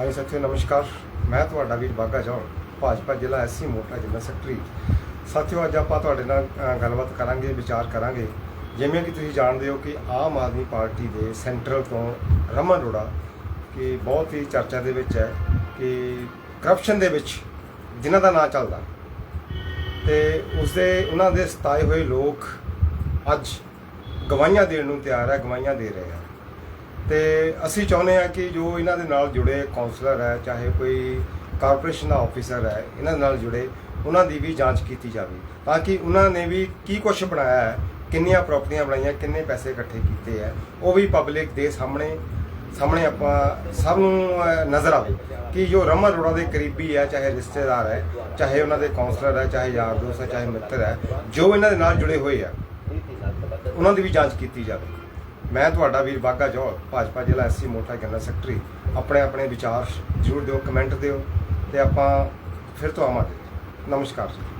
ਹਾਂਜੀ ਸਾਥੀਓ ਨਮਸਕਾਰ ਮੈਂ ਤੁਹਾਡਾ ਵੀਰ ਬਾਗਾ ਜੌਨ ਭਾਜਪਾ ਜ਼ਿਲ੍ਹਾ ਐਸਸੀ ਮੋਟਾ ਜ਼ਿਲ੍ਹਾ ਸੈਕਟਰੀ। ਸਾਥੀਓ, ਅੱਜ ਆਪਾਂ ਤੁਹਾਡੇ ਨਾਲ ਗੱਲਬਾਤ ਕਰਾਂਗੇ, ਵਿਚਾਰ ਕਰਾਂਗੇ। ਜਿਵੇਂ ਕਿ ਤੁਸੀਂ ਜਾਣਦੇ ਹੋ ਕਿ ਆਮ ਆਦਮੀ ਪਾਰਟੀ ਦੇ ਸੈਂਟਰਲ ਤੋਂ ਰਮਨ ਰੋੜਾ ਕਿ ਬਹੁਤ ਹੀ ਚਰਚਾ ਦੇ ਵਿੱਚ ਹੈ ਕਿ ਕਰਪਸ਼ਨ ਦੇ ਵਿੱਚ ਜਿਨ੍ਹਾਂ ਦਾ ਨਾਂ ਚੱਲਦਾ। ਤੇ ਉਸਦੇ ਉਹਨਾਂ ਦੇ ਸਤਾਏ ਹੋਏ ਲੋਕ ਅੱਜ ਗਵਾਹੀਆਂ ਦੇਣ ਨੂੰ ਤਿਆਰ ਹੈ, ਗਵਾਹੀਆਂ ਦੇ ਰਹੇ ਆ। ਤੇ ਅਸੀਂ ਚਾਹੁੰਦੇ ਹਾਂ ਕਿ ਜੋ ਇਹਨਾਂ ਦੇ ਨਾਲ ਜੁੜੇ ਕਾਉਂਸਲਰ ਹੈ, ਚਾਹੇ ਕੋਈ ਕਾਰਪੋਰੇਸ਼ਨ ਦਾ ਆਫੀਸਰ ਹੈ, ਇਹਨਾਂ ਦੇ ਨਾਲ ਜੁੜੇ, ਉਹਨਾਂ ਦੀ ਵੀ ਜਾਂਚ ਕੀਤੀ ਜਾਵੇ। ਤਾਂ ਕਿ ਉਹਨਾਂ ਨੇ ਵੀ ਕੀ ਕੁਝ ਬਣਾਇਆ ਹੈ, ਕਿੰਨੀਆਂ ਪ੍ਰਾਪਰਟੀਆਂ ਬਣਾਈਆਂ, ਕਿੰਨੇ ਪੈਸੇ ਇਕੱਠੇ ਕੀਤੇ ਹੈ, ਉਹ ਵੀ ਪਬਲਿਕ ਦੇ ਸਾਹਮਣੇ ਸਾਹਮਣੇ ਆਪਾਂ ਸਭ ਨੂੰ ਨਜ਼ਰ ਆਵੇ ਕਿ ਜੋ ਰਮਨ ਅਰੋੜਾ ਦੇ ਕਰੀਬੀ ਹੈ, ਚਾਹੇ ਰਿਸ਼ਤੇਦਾਰ ਹੈ, ਚਾਹੇ ਉਹਨਾਂ ਦੇ ਕਾਉਂਸਲਰ ਹੈ, ਚਾਹੇ ਯਾਰ ਦੋਸਤ ਹੈ, ਚਾਹੇ ਮਿੱਤਰ ਹੈ, ਜੋ ਇਹਨਾਂ ਦੇ ਨਾਲ ਜੁੜੇ ਹੋਏ ਆ, ਉਹਨਾਂ ਦੀ ਵੀ ਜਾਂਚ ਕੀਤੀ ਜਾਵੇ। ਮੈਂ ਤੁਹਾਡਾ ਵੀਰ ਬਾਗਾ ਜੋਲ ਭਾਜਪਾ ਜ਼ਿਲ੍ਹਾ ਐਸਸੀ ਮੋਟਾ ਜਨਰਲ ਸੈਕਟਰੀ। ਆਪਣੇ ਆਪਣੇ ਵਿਚਾਰ ਜ਼ਰੂਰ ਦਿਓ, ਕਮੈਂਟ ਦਿਓ ਤੇ ਆਪਾਂ ਫਿਰ ਤੋਂ ਆਵਾਂਗੇ। ਨਮਸਕਾਰ ਜੀ।